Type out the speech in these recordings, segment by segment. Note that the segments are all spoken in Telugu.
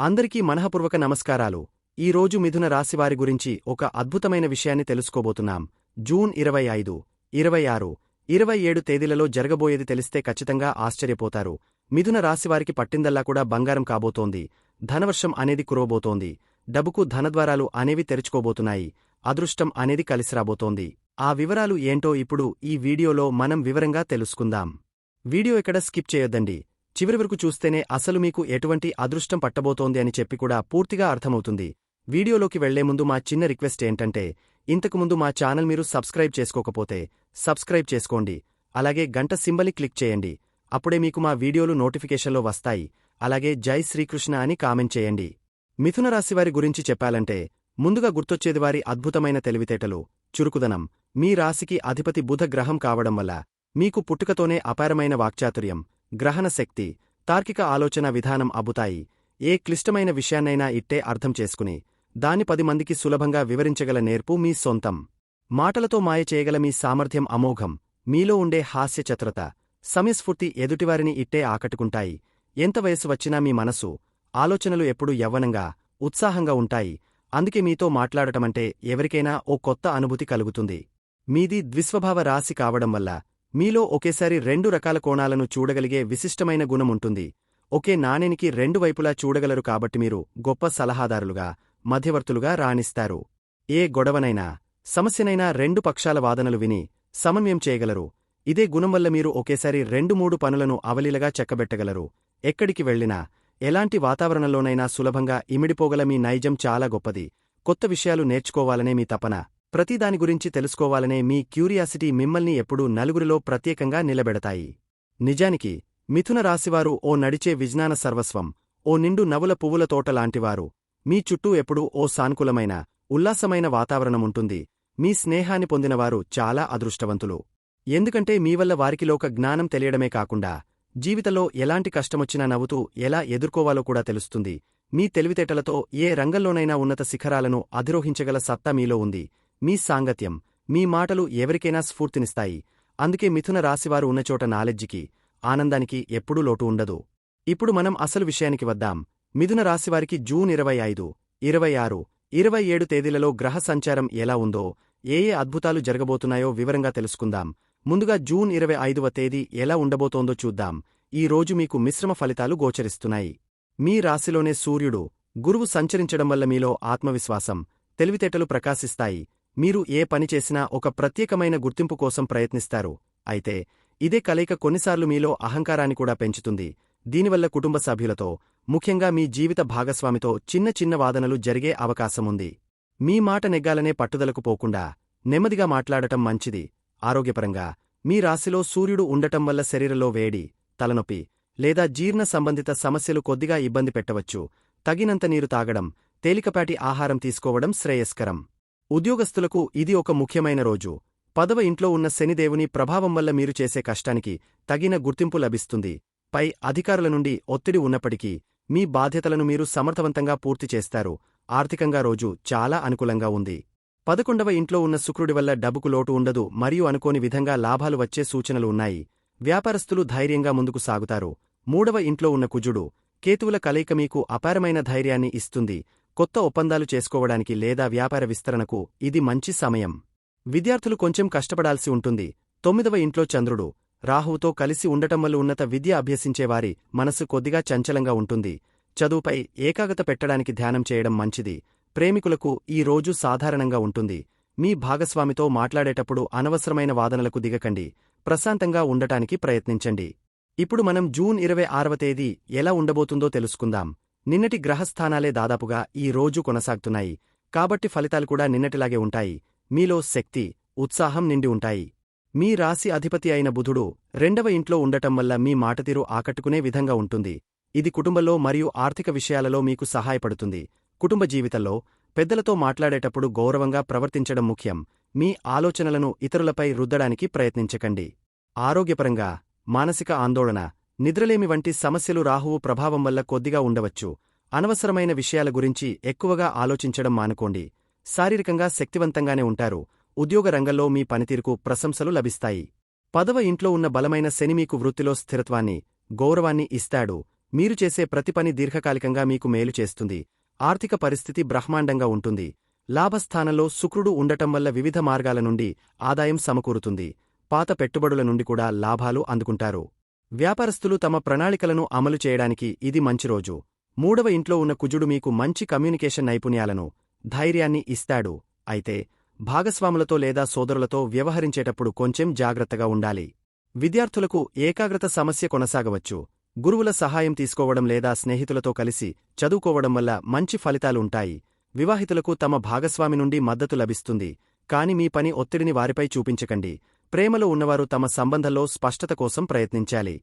అందరికీ మనఃపూర్వక నమస్కారాలు. ఈ రోజు మిథున రాశివారి గురించి ఒక అద్భుతమైన విషయాన్ని తెలుసుకోబోతున్నాం. జూన్ ఇరవై ఐదు ఇరవై ఆరు ఇరవై ఏడు తేదీలలో జరగబోయేది తెలిస్తే ఖచ్చితంగా ఆశ్చర్యపోతారు. మిథున రాశివారికి పట్టిందల్లా కూడా బంగారం కాబోతోంది. ధనవర్షం అనేది కురవబోతోంది. డబ్బుకు ధనద్వారాలు అనేవి తెరుచుకోబోతున్నాయి. అదృష్టం అనేది కలిసిరాబోతోంది. ఆ వివరాలు ఏంటో ఇప్పుడు ఈ వీడియోలో మనం వివరంగా తెలుసుకుందాం. వీడియో ఇక్కడ స్కిప్ చేయొద్దండి. చివరి వరకు చూస్తేనే అసలు మీకు ఎటువంటి అదృష్టం పట్టబోతోంది అని చెప్పి కూడా పూర్తిగా అర్థమవుతుంది. వీడియోలోకి వెళ్ళే ముందు మా చిన్న రిక్వెస్ట్ ఏంటంటే ఇంతకుముందు మా ఛానల్ మీరు సబ్స్క్రైబ్ చేసుకోకపోతే సబ్స్క్రైబ్ చేసుకోండి. అలాగే గంట సింబలి క్లిక్ చేయండి. అప్పుడే మీకు మా వీడియోలు నోటిఫికేషన్లో వస్తాయి. అలాగే జై శ్రీకృష్ణ అని కామెంట్ చేయండి. మిథున రాశివారి గురించి చెప్పాలంటే ముందుగా గుర్తొచ్చేది వారి అద్భుతమైన తెలివితేటలు చురుకుదనం మీ రాశికి అధిపతి బుధ గ్రహం కావడం వల్ల మీకు పుట్టుకతోనే అపారమైన వాక్చాతుర్యం గ్రహణశక్తి తార్కిక ఆలోచన విధానం అబ్బుతాయి. ఏ క్లిష్టమైన విషయాన్నైనా ఇట్టే అర్థం చేసుకుని దాని పది మందికి సులభంగా వివరించగల నేర్పు మీ సొంతం. మాటలతో మాయ చేయగల మీ సామర్థ్యం అమోఘం మీలో ఉండే హాస్యచతురత సమయస్ఫూర్తి ఎదుటివారిని ఇట్టే ఆకట్టుకుంటాయి. ఎంత వయసు వచ్చినా మీ మనసు ఆలోచనలు ఎప్పుడూ యవ్వనంగా ఉత్సాహంగా ఉంటాయి. అందుకే మీతో మాట్లాడటమంటే ఎవరికైనా ఓ కొత్త అనుభూతి కలుగుతుంది. మీది ద్విస్వభావ రాశి కావడం వల్ల మీలో ఒకేసారి రెండు రకాల కోణాలను చూడగలిగే విశిష్టమైన గుణముంటుంది ఒకే నాణెనికి రెండు వైపులా చూడగలరు కాబట్టి మీరు గొప్ప సలహాదారులుగా మధ్యవర్తులుగా రాణిస్తారు. ఏ గొడవనైనా సమస్యనైనా రెండు పక్షాల వాదనలు విని సమన్వయం చేయగలరు. ఇదే గుణం వల్ల మీరు ఒకేసారి రెండు మూడు పనులను అవలీలగా చెక్కబెట్టగలరు. ఎక్కడికి వెళ్ళినా ఎలాంటి వాతావరణంలోనైనా సులభంగా ఇమిడిపోగల మీ నైజం చాలా గొప్పది. కొత్త విషయాలు నేర్చుకోవాలనే మీ తపన. ప్రతిదాని గురించి తెలుసుకోవాలనే మీ క్యూరియాసిటీ మిమ్మల్ని ఎప్పుడూ నలుగురిలో ప్రత్యేకంగా నిలబెడతాయి. నిజానికి మిథున రాశివారు ఓ నడిచే విజ్ఞాన సర్వస్వం ఓ నిండు నవుల పువ్వుల తోటలాంటివారు మీ చుట్టూ ఎప్పుడూ ఓ సానుకూలమైన ఉల్లాసమైన వాతావరణముంటుంది మీ స్నేహాన్ని పొందినవారు చాలా అదృష్టవంతులు. ఎందుకంటే మీవల్ల వారికిలోక జ్ఞానం తెలియడమే కాకుండా జీవితంలో ఎలాంటి కష్టమొచ్చినా నవ్వుతూ ఎలా ఎదుర్కోవాలో కూడా తెలుస్తుంది. మీ తెలివితేటలతో ఏ రంగంలోనైనా ఉన్నత శిఖరాలను అధిరోహించగల సత్తా మీలో ఉంది. మీ సాంగత్యం మీ మాటలు ఎవరికైనా స్ఫూర్తినిస్తాయి. అందుకే మిథున రాశివారు ఉన్నచోట నాలెడ్జికి ఆనందానికి ఎప్పుడూ లోటు ఉండదు. ఇప్పుడు మనం అసలు విషయానికి వద్దాం. మిథున రాశివారికి జూన్ ఇరవై ఐదు ఇరవై ఆరు ఇరవై ఏడు తేదీలలో గ్రహ సంచారం ఎలా ఉందో ఏ ఏ అద్భుతాలు జరగబోతున్నాయో వివరంగా తెలుసుకుందాం. ముందుగా జూన్ ఇరవై ఐదవ తేదీ ఎలా ఉండబోతోందో చూద్దాం. ఈ రోజు మీకు మిశ్రమ ఫలితాలు గోచరిస్తున్నాయి. మీ రాశిలోనే సూర్యుడు గురువు సంచరించడం వల్ల మీలో ఆత్మవిశ్వాసం తెలివితేటలు ప్రకాశిస్తాయి. మీరు ఏ పని చేసినా ఒక ప్రత్యేకమైన గుర్తింపు కోసం ప్రయత్నిస్తారు. అయితే ఇదే కలయిక కొన్నిసార్లు మీలో అహంకారాన్ని కూడా పెంచుతుంది. దీనివల్ల కుటుంబ సభ్యులతో ముఖ్యంగా మీ జీవిత భాగస్వామితో చిన్న చిన్న వాదనలు జరిగే అవకాశముంది. మీ మాట నెగ్గాలనే పట్టుదలకు పోకుండా నెమ్మదిగా మాట్లాడటం మంచిది. ఆరోగ్యపరంగా మీ రాశిలో సూర్యుడు ఉండటం వల్ల శరీరంలో వేడి తలనొప్పి లేదా జీర్ణ సంబంధిత సమస్యలు కొద్దిగా ఇబ్బంది పెట్టవచ్చు. తగినంత నీరు తాగడం తేలికపాటి ఆహారం తీసుకోవడం శ్రేయస్కరం. ఉద్యోగస్తులకు ఇది ఒక ముఖ్యమైన రోజు. పదవ ఇంట్లో ఉన్న శనిదేవుని ప్రభావం వల్ల మీరు చేసే కష్టానికి తగిన గుర్తింపు లభిస్తుంది. పై అధికారుల నుండి ఒత్తిడి ఉన్నప్పటికీ మీ బాధ్యతలను మీరు సమర్థవంతంగా పూర్తి చేస్తారు. ఆర్థికంగా రోజు చాలా అనుకూలంగా ఉంది. పదకొండవ ఇంట్లో ఉన్న శుక్రుడి వల్ల డబ్బుకు లోటు ఉండదు మరియు అనుకోని విధంగా లాభాలు వచ్చే సూచనలు ఉన్నాయి. వ్యాపారస్తులు ధైర్యంగా ముందుకు సాగుతారు. మూడవ ఇంట్లో ఉన్న కుజుడు కేతువుల కలయిక మీకు అపారమైన ధైర్యాన్ని ఇస్తుంది. కొత్త ఒప్పందాలు చేసుకోవడానికి లేదా వ్యాపార విస్తరణకు ఇది మంచి సమయం. విద్యార్థులు కొంచెం కష్టపడాల్సి ఉంటుంది. తొమ్మిదవ ఇంట్లో చంద్రుడు రాహువుతో కలిసి ఉండటం వల్ల ఉన్నత విద్య అభ్యసించేవారి మనసు కొద్దిగా చంచలంగా ఉంటుంది. చదువుపై ఏకాగ్రత పెట్టడానికి ధ్యానం చేయడం మంచిది. ప్రేమికులకు ఈ రోజు సాధారణంగా ఉంటుంది. మీ భాగస్వామితో మాట్లాడేటప్పుడు అనవసరమైన వాదనలకు దిగకండి. ప్రశాంతంగా ఉండటానికి ప్రయత్నించండి. ఇప్పుడు మనం జూన్ ఇరవై ఆరవ తేదీ ఎలా ఉండబోతుందో తెలుసుకుందాం. నిన్నటి గ్రహస్థానాలే దాదాపుగా ఈ రోజు కొనసాగుతున్నాయి. కాబట్టి ఫలితాలు కూడా నిన్నటిలాగే ఉంటాయి. మీలో శక్తి ఉత్సాహం నిండి ఉంటాయి. మీ రాశి అధిపతి అయిన బుధుడు రెండవ ఇంట్లో ఉండటం వల్ల మీ మాటతీరు ఆకట్టుకునే విధంగా ఉంటుంది. ఇది కుటుంబంలో మరియు ఆర్థిక విషయాలలో మీకు సహాయపడుతుంది. కుటుంబ జీవితంలో పెద్దలతో మాట్లాడేటప్పుడు గౌరవంగా ప్రవర్తించడం ముఖ్యం. మీ ఆలోచనలను ఇతరులపై రుద్దడానికి ప్రయత్నించకండి. ఆరోగ్యపరంగా మానసిక ఆందోళన నిద్రలేమి వంటి సమస్యలు రాహువు ప్రభావం వల్ల కొద్దిగా ఉండవచ్చు. అనవసరమైన విషయాల గురించి ఎక్కువగా ఆలోచించడం మానుకోండి. శారీరకంగా శక్తివంతంగానే ఉంటారు. ఉద్యోగ రంగంలో మీ పనితీరుకు ప్రశంసలు లభిస్తాయి. పదవ ఇంట్లో ఉన్న బలమైన శని మీకు వృత్తిలో స్థిరత్వాన్ని గౌరవాన్ని ఇస్తాడు. మీరు చేసే ప్రతి పని దీర్ఘకాలికంగా మీకు మేలు చేస్తుంది. ఆర్థిక పరిస్థితి బ్రహ్మాండంగా ఉంటుంది. లాభస్థానంలో శుక్రుడు ఉండటం వల్ల వివిధ మార్గాల నుండి ఆదాయం సమకూరుతుంది. పాత పెట్టుబడుల నుండి కూడా లాభాలు అందుకుంటారు. వ్యాపారస్తులు తమ ప్రణాళికలను అమలు చేయడానికి ఇది మంచి రోజు. మూడవ ఇంట్లో ఉన్న కుజుడు మీకు మంచి కమ్యూనికేషన్ నైపుణ్యాలను ధైర్యాన్ని ఇస్తాడు. అయితే భాగస్వాములతో లేదా సోదరులతో వ్యవహరించేటప్పుడు కొంచెం జాగ్రత్తగా ఉండాలి. విద్యార్థులకు ఏకాగ్రత సమస్య కొనసాగవచ్చు. గురువుల సహాయం తీసుకోవడం లేదా స్నేహితులతో కలిసి చదువుకోవడం వల్ల మంచి ఫలితాలు ఉంటాయి. వివాహితులకు తమ భాగస్వామి నుండి మద్దతు లభిస్తుంది. కాని మీ పని ఒత్తిడిని వారిపై చూపించకండి. ప్రేమలో ఉన్నవారు తమ సంబంధంలో స్పష్టత కోసం ప్రయత్నించాలి.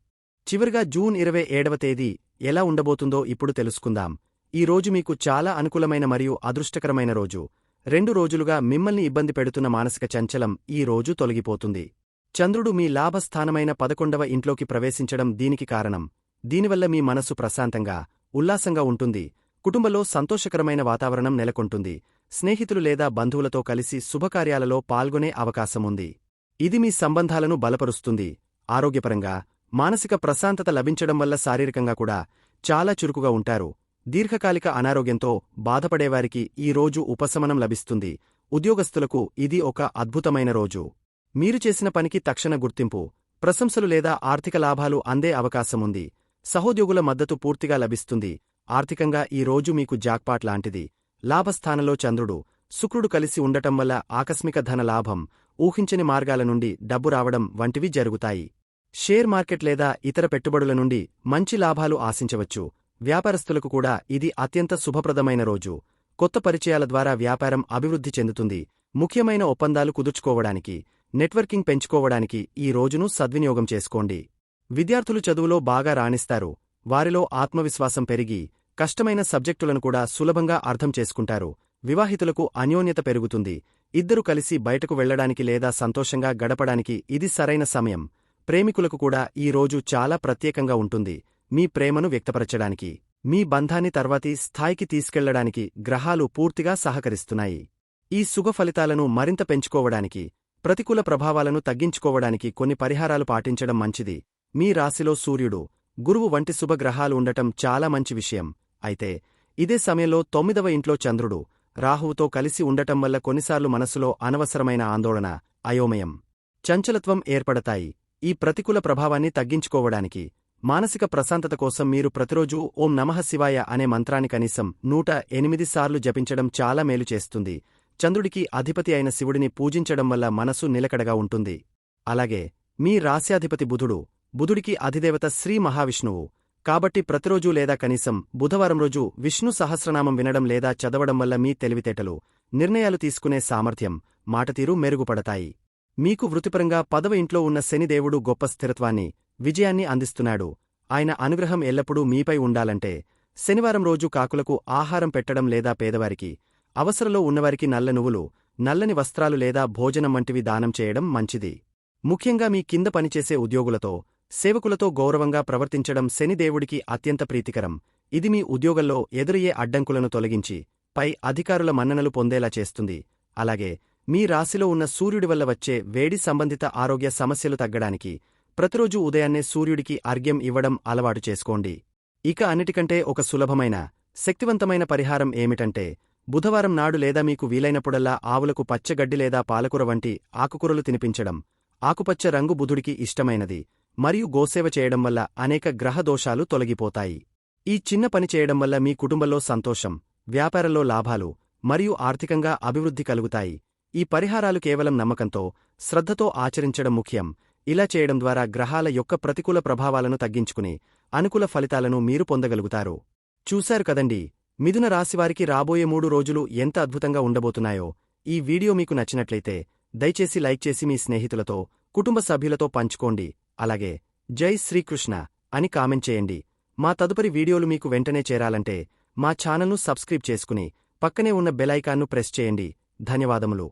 చివరిగా జూన్ ఇరవై ఏడవ తేదీ ఎలా ఉండబోతుందో ఇప్పుడు తెలుసుకుందాం. ఈ రోజు మీకు చాలా అనుకూలమైన మరియు అదృష్టకరమైన రోజు. రెండు రోజులుగా మిమ్మల్ని ఇబ్బంది పెడుతున్న మానసిక చంచలం ఈ రోజు తొలగిపోతుంది. చంద్రుడు మీ లాభస్థానమైన పదకొండవ ఇంట్లోకి ప్రవేశించడం దీనికి కారణం. దీనివల్ల మీ మనసు ప్రశాంతంగా ఉల్లాసంగా ఉంటుంది. కుటుంబంలో సంతోషకరమైన వాతావరణం నెలకొంటుంది. స్నేహితులు లేదా బంధువులతో కలిసి శుభకార్యాలలో పాల్గొనే అవకాశముంది. ఇది మీ సంబంధాలను బలపరుస్తుంది. ఆరోగ్యపరంగా మానసిక ప్రశాంతత లభించడం వల్ల శారీరకంగా కూడా చాలా చురుకుగా ఉంటారు. దీర్ఘకాలిక అనారోగ్యంతో బాధపడేవారికి ఈ రోజు ఉపశమనం లభిస్తుంది. ఉద్యోగస్తులకు ఇది ఒక అద్భుతమైన రోజు. మీరు చేసిన పనికి తక్షణ గుర్తింపు ప్రశంసలు లేదా ఆర్థిక లాభాలు అందే అవకాశముంది సహోద్యోగుల మద్దతు పూర్తిగా లభిస్తుంది. ఆర్థికంగా ఈ రోజు మీకు జాక్పాట్ లాంటిది. లాభస్థానంలో చంద్రుడు శుక్రుడు కలిసి ఉండటం వల్ల ఆకస్మిక ధన లాభం ఊహించని మార్గాల నుండి డబ్బు రావడం వంటివి జరుగుతాయి. షేర్ మార్కెట్ లేదా ఇతర పెట్టుబడుల నుండి మంచి లాభాలు ఆశించవచ్చు. వ్యాపారస్తులకు కూడా ఇది అత్యంత శుభప్రదమైన రోజు. కొత్త పరిచయాల ద్వారా వ్యాపారం అభివృద్ధి చెందుతుంది. ముఖ్యమైన ఒప్పందాలు కుదుర్చుకోవడానికి నెట్వర్కింగ్ పెంచుకోవడానికి ఈ రోజును సద్వినియోగం చేసుకోండి. విద్యార్థులు చదువులో బాగా రాణిస్తారు. వారిలో ఆత్మవిశ్వాసం పెరిగి కష్టమైన సబ్జెక్టులను కూడా సులభంగా అర్థం చేసుకుంటారు. వివాహితులకు అన్యోన్యత పెరుగుతుంది. ఇద్దరు కలిసి బయటకు వెళ్ళడానికి లేదా సంతోషంగా గడపడానికి ఇది సరైన సమయం. ప్రేమికులకు కూడా ఈ రోజు చాలా ప్రత్యేకంగా ఉంటుంది. మీ ప్రేమను వ్యక్తపరచడానికి మీ బంధాన్ని తర్వాతి స్థాయికి తీసుకెళ్ళడానికి గ్రహాలు పూర్తిగా సహకరిస్తున్నాయి. ఈ సుఖ ఫలితాలను మరింత పెంచుకోవడానికి ప్రతికూల ప్రభావాలను తగ్గించుకోవడానికి కొన్ని పరిహారాలు పాటించడం మంచిది. మీ రాశిలో సూర్యుడు గురువు వంటి శుభగ్రహాలు ఉండటం చాలా మంచి విషయం. అయితే ఇదే సమయంలో తొమ్మిదవ ఇంట్లో చంద్రుడు రాహువుతో కలిసి ఉండటం వల్ల కొన్నిసార్లు మనసులో అనవసరమైన ఆందోళన అయోమయం చంచలత్వం ఏర్పడతాయి. ఈ ప్రతికూల ప్రభావాన్ని తగ్గించుకోవడానికి మానసిక ప్రశాంతత కోసం మీరు ప్రతిరోజూ ఓం నమః శివాయ అనే మంత్రాన్ని కనీసం నూట ఎనిమిది సార్లు జపించడం చాలా మేలు చేస్తుంది. చంద్రుడికి అధిపతి అయిన శివుడిని పూజించడం వల్ల మనసు నిలకడగా ఉంటుంది. అలాగే మీ రాస్యాధిపతి బుధుడు బుధుడికి అధిదేవత శ్రీ మహావిష్ణువు. కాబట్టి ప్రతిరోజూ లేదా కనీసం బుధవారం రోజు విష్ణు సహస్రనామం వినడం లేదా చదవడం వల్ల మీ తెలివితేటలు నిర్ణయాలు తీసుకునే సామర్థ్యం మాటతీరు మెరుగుపడతాయి. మీకు వృత్తిపరంగా పదవ ఇంట్లో ఉన్న శనిదేవుడు గొప్ప స్థిరత్వాన్ని విజయాన్ని అందిస్తున్నాడు. ఆయన అనుగ్రహం ఎల్లప్పుడూ మీపై ఉండాలంటే శనివారం రోజు కాకులకు ఆహారం పెట్టడం లేదా పేదవారికి అవసరంలో ఉన్నవారికి నల్ల నువ్వులు నల్లని వస్త్రాలు లేదా భోజనం వంటివి దానం చేయడం మంచిది. ముఖ్యంగా మీ కింద పనిచేసే ఉద్యోగులతో సేవకులతో గౌరవంగా ప్రవర్తించడం శనిదేవుడికి అత్యంత ప్రీతికరం. ఇది మీ ఉద్యోగంలో ఎదురయ్యే అడ్డంకులను తొలగించి పై అధికారుల మన్ననలు పొందేలా చేస్తుంది. అలాగే మీ రాశిలో ఉన్న సూర్యుడి వల్ల వచ్చే వేడి సంబంధిత ఆరోగ్య సమస్యలు తగ్గడానికి ప్రతిరోజు ఉదయాన్నే సూర్యుడికి అర్ఘ్యం ఇవ్వడం అలవాటు చేసుకోండి. ఇక అన్నిటికంటే ఒక సులభమైన శక్తివంతమైన పరిహారం ఏమిటంటే బుధవారం నాడు లేదా మీకు వీలైనప్పుడల్లా ఆవులకు పచ్చగడ్డి లేదా పాలకూర వంటి ఆకుకూరలు తినిపించడం. ఆకుపచ్చ రంగు బుధుడికి ఇష్టమైనది మరియు గోసేవ చేయడం వల్ల అనేక గ్రహదోషాలు తొలగిపోతాయి. ఈ చిన్న పని చేయడం వల్ల మీ కుటుంబంలో సంతోషం వ్యాపారంలో లాభాలు మరియు ఆర్థికంగా అభివృద్ధి కలుగుతాయి. ఈ పరిహారాలు కేవలం నమ్మకంతో శ్రద్ధతో ఆచరించడం ముఖ్యం. ఇలా చేయడం ద్వారా గ్రహాల యొక్క ప్రతికూల ప్రభావాలను తగ్గించుకుని అనుకూల ఫలితాలను మీరు పొందగలుగుతారు. చూశారు కదండి మిథున రాశివారికి రాబోయే మూడు రోజులు ఎంత అద్భుతంగా ఉండబోతున్నాయో. ఈ వీడియో మీకు నచ్చినట్లయితే దయచేసి లైక్ చేసి మీ స్నేహితులతో కుటుంబ సభ్యులతో పంచుకోండి. అలాగే జై శ్రీకృష్ణ అని కామెంట్ చేయండి. మా తదుపరి వీడియోలు మీకు వెంటనే చేరాలంటే మా ఛానల్ను సబ్స్క్రైబ్ చేసుకుని పక్కనే ఉన్న బెలైకాన్ను ప్రెస్ చేయండి. ధన్యవాదములు.